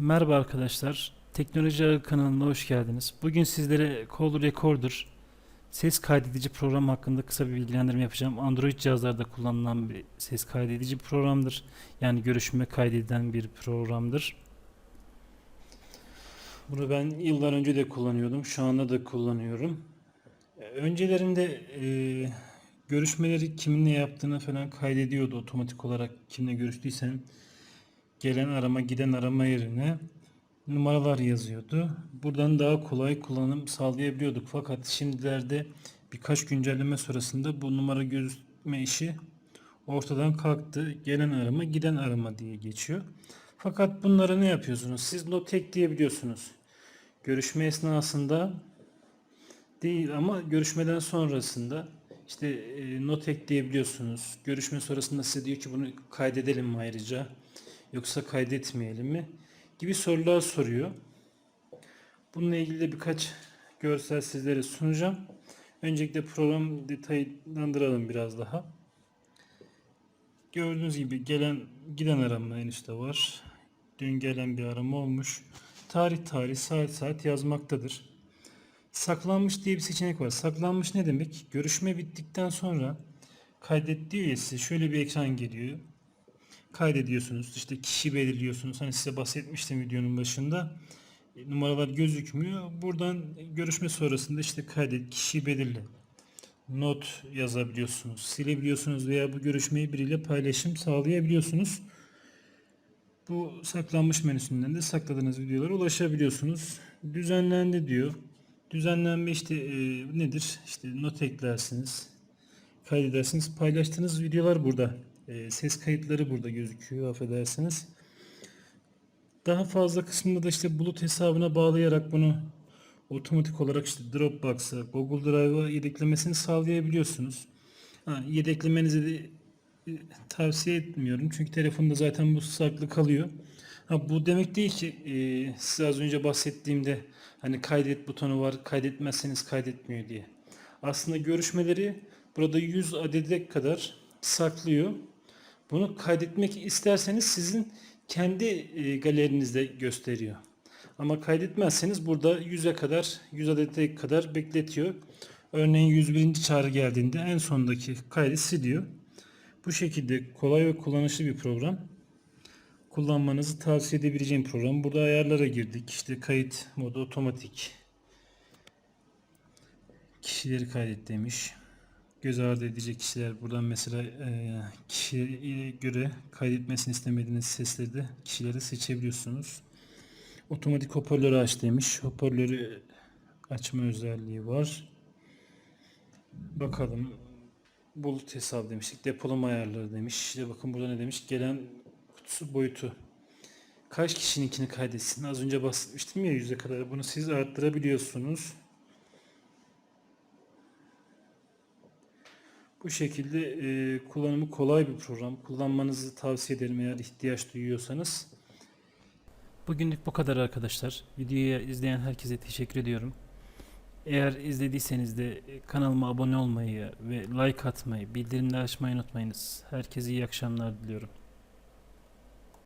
Merhaba arkadaşlar. Teknoloji Ağı kanalına hoş geldiniz. Bugün sizlere Call Recorder ses kaydedici program hakkında kısa bir bilgilendirme yapacağım. Android cihazlarda kullanılan bir ses kaydedici programdır. Yani görüşme kaydedilen bir programdır. Bunu ben yıllar önce de kullanıyordum. Şu anda da kullanıyorum. E, Öncelerinde e, görüşmeleri kiminle yaptığını falan kaydediyordu otomatik olarak kimle görüştüysen gelen arama giden arama yerine numaralar yazıyordu. Buradan daha kolay kullanım sağlayabiliyorduk. Fakat şimdilerde birkaç güncelleme sonrasında bu numara gözükme işi ortadan kalktı. Gelen arama giden arama diye geçiyor. Fakat bunlara ne yapıyorsunuz? Siz not ekleyebiliyorsunuz. Görüşme esnasında değil ama görüşmeden sonrasında işte e, not ekleyebiliyorsunuz. Görüşme sonrasında size diyor ki bunu kaydedelim mi ayrıca yoksa kaydetmeyelim mi gibi sorular soruyor. Bununla ilgili de birkaç görsel sizlere sunacağım. Öncelikle program detaylandıralım biraz daha. Gördüğünüz gibi gelen giden arama en üstte var. Dün gelen bir arama olmuş. Tarih tarih saat saat yazmaktadır. Saklanmış diye bir seçenek var. Saklanmış ne demek? Görüşme bittikten sonra kaydet diyor ya size şöyle bir ekran geliyor. Kaydediyorsunuz. işte kişi belirliyorsunuz. Hani size bahsetmiştim videonun başında. E, Numaralar gözükmüyor. Buradan görüşme sonrasında işte kaydet kişi belirle. Not yazabiliyorsunuz. Silebiliyorsunuz veya bu görüşmeyi biriyle paylaşım sağlayabiliyorsunuz. Bu saklanmış menüsünden de sakladığınız videolara ulaşabiliyorsunuz. Düzenlendi diyor. Düzenlenme işte e, nedir? İşte not eklersiniz. Kaydedersiniz. Paylaştığınız videolar burada. E, ses kayıtları burada gözüküyor. Affedersiniz. Daha fazla kısmında da işte bulut hesabına bağlayarak bunu otomatik olarak işte Dropbox'a, Google Drive'a yedeklemesini sağlayabiliyorsunuz. Ha, yedeklemenizi de e, tavsiye etmiyorum. Çünkü telefonda zaten bu saklı kalıyor. Ha, bu demek değil ki e, size az önce bahsettiğimde hani kaydet butonu var kaydetmezseniz kaydetmiyor diye. Aslında görüşmeleri burada 100 adede kadar saklıyor. Bunu kaydetmek isterseniz sizin kendi e, galerinizde gösteriyor. Ama kaydetmezseniz burada 100'e kadar 100 adete kadar bekletiyor. Örneğin 101. çağrı geldiğinde en sondaki kaydı siliyor. Bu şekilde kolay ve kullanışlı bir program. Kullanmanızı tavsiye edebileceğim program. Burada ayarlara girdik. İşte kayıt modu otomatik. Kişileri kaydet demiş. Göz ardı edecek kişiler. Buradan mesela e, kişiye göre kaydetmesini istemediğiniz sesleri de kişileri seçebiliyorsunuz. Otomatik hoparlörü aç demiş. Hoparlörü açma özelliği var. Bakalım. Bulut hesabı demiştik. Depolama ayarları demiş. İşte bakın burada ne demiş? Gelen kutusu boyutu. Kaç kişininkini kaydetsin? Az önce bahsetmiştim ya yüze kadar. Bunu siz arttırabiliyorsunuz. Bu şekilde e, kullanımı kolay bir program. Kullanmanızı tavsiye ederim eğer ihtiyaç duyuyorsanız. Bugünlük bu kadar arkadaşlar. Videoyu izleyen herkese teşekkür ediyorum. Eğer izlediyseniz de e, kanalıma abone olmayı ve like atmayı, bildirimleri açmayı unutmayınız. Herkese iyi akşamlar diliyorum.